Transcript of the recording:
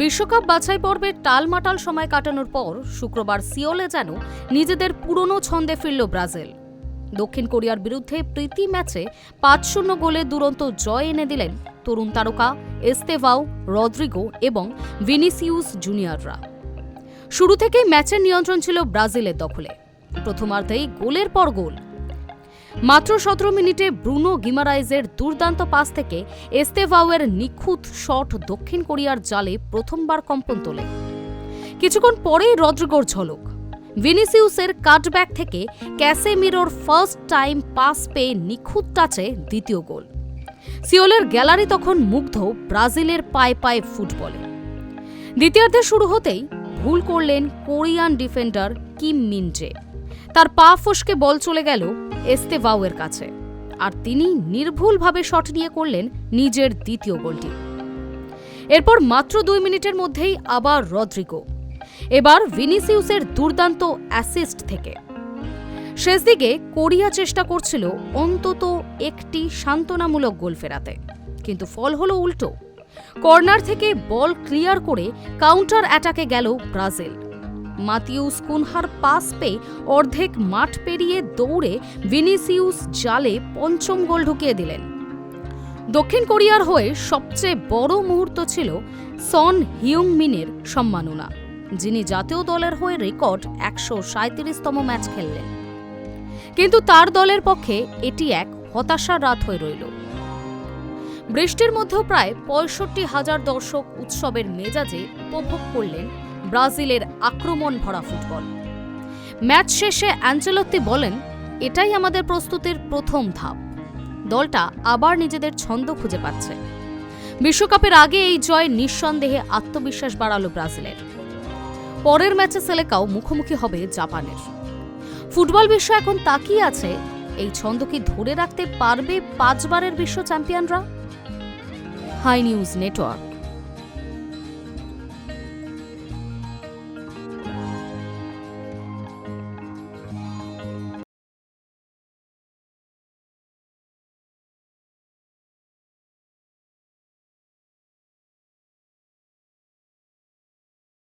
বিশ্বকাপ বাছাই পর্বের টালমাটাল সময় কাটানোর পর শুক্রবার সিওলে যেন নিজেদের পুরনো ছন্দে ফিরল ব্রাজিল। দক্ষিণ কোরিয়ার বিরুদ্ধে প্রীতি ম্যাচে পাঁচ শূন্য গোলে দুরন্ত জয় এনে দিলেন তরুণ তারকা এস্তেভাও রদ্রিগো এবং ভিনিসিউস জুনিয়ররা। শুরু থেকেই ম্যাচের নিয়ন্ত্রণ ছিল ব্রাজিলের দখলে। প্রথমার্ধেই গোলের পর গোল মাত্র সতেরো মিনিটে ব্রুনো গিমারাইজের দুর্দান্ত পাস থেকে এস্তেভাওয়ের নিখুঁত শট দক্ষিণ কোরিয়ার জালে প্রথমবার কম্পন তোলে। কিছুক্ষণ পরেই রদ্রিগোর ঝলক। ভিনিসিউসের কাটব্যাক থেকে ক্যাসেমিরোর ফার্স্ট টাইম পাস পেয়ে নিখুঁত টাচে দ্বিতীয় গোল। সিওলের গ্যালারি তখন মুগ্ধ ব্রাজিলের পায়ে পায়ে ফুটবলে। দ্বিতীয়ার্ধে শুরু হতেই ভুল করলেন কোরিয়ান ডিফেন্ডার কিম মিনজে তার পা ফসকে বল চলে গেল এস্তেভাওয়ের কাছে। আর তিনি নির্ভুলভাবে শট নিয়ে করলেন নিজের দ্বিতীয় গোলটি। এরপর মাত্র দুই মিনিটের মধ্যেই আবার রদ্রিগো। এবার ভিনিসিউসের দুর্দান্ত অ্যাসিস্ট থেকে। শেষ দিকে কোরিয়া চেষ্টা করছিল অন্তত একটি সান্ত্বনামূলক গোল ফেরাতে। কিন্তু ফল হলো উল্টো। কর্নার থেকে বল ক্লিয়ার করে কাউন্টার অ্যাটাকে গেল ব্রাজিল। মাতিউস কুনহার পাস পেয়ে অর্ধেক মাঠ পেরিয়ে দৌড়ে ভিনিসিউস জালে পঞ্চম গোল ঢুকিয়ে দিলেন। দক্ষিণ কোরিয়ার হয়ে সবচেয়ে বড় মুহূর্ত ছিল সন হিউং মিনের সম্মাননা, যিনি জাতীয় দলের হয়ে রেকর্ড একশো সাঁত্রিশতম ম্যাচ খেললেন। কিন্তু তার দলের পক্ষে এটি এক হতাশার রাত হয়ে রইল। বৃষ্টির মধ্যেও প্রায় পঁয়ষট্টি হাজার দর্শক উৎসবের মেজাজে উপভোগ করলেন ব্রাজিলের আক্রমণ ভরা ফুটবল। ম্যাচ শেষে অ্যাঞ্চেলত্তি বলেন, এটাই আমাদের প্রস্তুতির প্রথম ধাপ। দলটা আবার নিজেদের ছন্দ খুঁজে পাচ্ছে। বিশ্বকাপের আগে এই জয় নিঃসন্দেহে আত্মবিশ্বাস বাড়ালো ব্রাজিলের। পরের ম্যাচে সেলেকাও মুখোমুখি হবে জাপানের। ফুটবল বিশ্ব এখন তাকিয়ে আছে, এই ছন্দ কি ধরে রাখতে পারবে পাঁচবারের বিশ্ব চ্যাম্পিয়নরা? Hi news network.